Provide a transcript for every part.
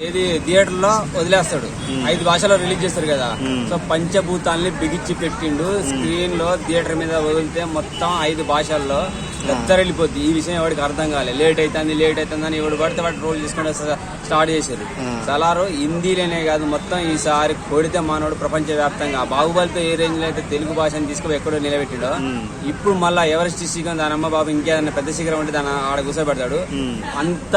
ఏది థియేటర్లో వదిలేస్తాడు ఐదు భాషలో రిలీజ్ చేస్తారు కదా. సో పంచభూతాల్ని బిగించి పెట్టిండు స్క్రీన్లో థియేటర్ మీద వదిలితే మొత్తం ఐదు భాషల్లో వెళ్ళిపోద్ది ఈ విషయం ఎవరికి అర్థం కాలేదు లేట్ అవుతుంది లేట్ అవుతుంది అని ఎవడు పడితే వాడు రోల్ చేసుకుంటే స్టార్ట్ చేశారు. సలారు హిందీలోనే కాదు మొత్తం ఈసారి కొడితే మానవుడు ప్రపంచ వ్యాప్తంగా బాహుబలితో ఏ రేంజ్లో అయితే తెలుగు భాషను తీసుకుని ఎక్కడో నిలబెట్టిడో ఇప్పుడు మళ్ళా ఎవరెస్ట్ శిఖరం దాని అమ్మ బాబు ఇంకేదన్నా పెద్ద శిఖరం ఉంటే దాని ఆడ కూర్చోబెడతాడు. అంత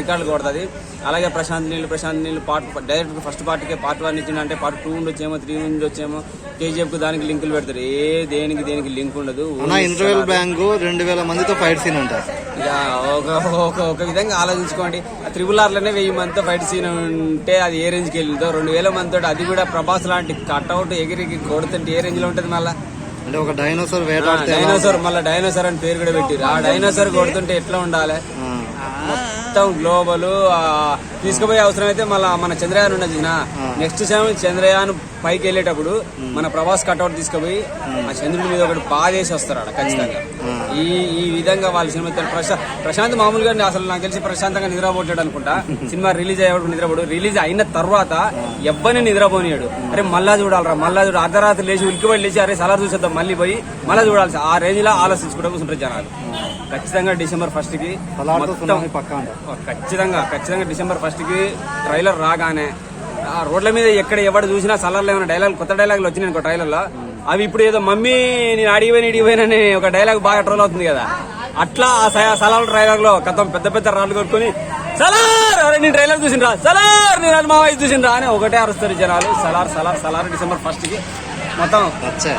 రికార్డులు కొడుతుంది. అలాగే ప్రశాంత్ నీళ్ళు ప్రశాంత్ నీళ్ళు పార్ట్ డైరెక్ట్ ఫస్ట్ పార్ట్కే పార్ట్ వన్ ఇచ్చిండు అంటే పార్ట్ టూ ఉండొచ్చేమో త్రీ నుంచి వచ్చేమో కేజీఎఫ్కు దానికి లింకులు పెడతారు. ఏ దేనికి దేనికి లింక్ ఉండదు. ఇంటర్వెల్ బ్యాంక్ రెండు వేల మందితో ఫైట్ సీన్ అంట ఇక ఒక ఒక ఒక విధంగా ఆలోచించుకోండి. త్రిబుల్ ఆర్లోనే వెయ్యి మందితో ఫైట్ సీన్ ఉంటే అది ఏ రేంజ్కి వెళ్ళిందో రెండు వేల మందితో అది కూడా ప్రభాస్ లాంటి కట్అవుట్ ఎగిరికి కొడుతుంటే ఏ రేంజ్లో ఉంటది మళ్ళా? అంటే ఒక డైనోసార్ వేటాడితే డైనోసార్ మళ్ళీ డైనోసార్ అని పేరు కూడా పెట్టిరు ఆ డైనోసార్ కొడుతుంటే ఎట్లా ఉండాలి? మొత్తం గ్లోబల్ తీసుకుపోయే అవసరం అయితే మళ్ళా మన చంద్రయాన్ ఉన్నది నెక్స్ట్ టైం చంద్రయాన్ పైకి వెళ్ళేటప్పుడు మన ప్రభాస్ కట్అవుట్ తీసుకుపోయి ఆ చంద్రుడి మీద ఒకటి బాధేసి వస్తారు ఆడ ఖచ్చితంగా. ఈ ఈ విధంగా వాళ్ళ సినిమా తెలు- ప్రశా- ప్రశాంత్ మామూలుగా అసలు నాకు తెలిసి ప్రశాంతంగా నిద్రపోతాడు అనుకుంటా. సినిమా రిలీజ్ అయ్యేవాడు నిద్రపోడు. రిలీజ్ అయిన తర్వాత ఎవ్వరిని నిద్రపోనియాడు. అరే మళ్ళా చూడాలరా మళ్ళా చూడ అర్ధరాత్రి లేచి ఉలికిపడి లేచి అరే సలా చూసేద్దాం మళ్ళీ పోయి మళ్ళీ చూడాల్సి ఆ రేంజ్లో ఆలోచించుకుంటూ కూర్చుంటారు జనాలు. ఖచ్చితంగా డిసెంబర్ ఫస్ట్కి ఖచ్చితంగా ఖచ్చితంగా డిసెంబర్ ఫస్ట్కి ట్రైలర్ రాగానే ఆ రోడ్ల మీద ఎక్కడ ఎవడు చూసినా సలర్లో ఏమైనా డైలాగ్ కొత్త డైలాగులు వచ్చినాయి అనుకో ట్రైలర్లో అవి ఇప్పుడు ఏదో మమ్మీ నేను అడిగిపోయిన ఇడిగిపోయినని ఒక డైలాగ్ బాగా ట్రోల్ అవుతుంది కదా. అట్లా ఆ స- సలార్ ట్రైలర్లో కథం పెద్ద పెద్ద రాళ్ళు కొట్టుకొని సలార్! అరే నేను ట్రైలర్ చూసిండ్రా సలార్! నేను అది మా వైపు చూసిండ్రా అని ఒకటే అరుస్తారు జనాలు. సలార్ సలార్ సలార్ డిసెంబర్ ఫస్ట్కి. మొత్తం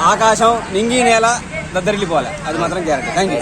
ఆకాశం నింగి నేల దద్దరిల్లిపోవాలి అది మాత్రం గ్యారంటీ థ్యాంక్ యూ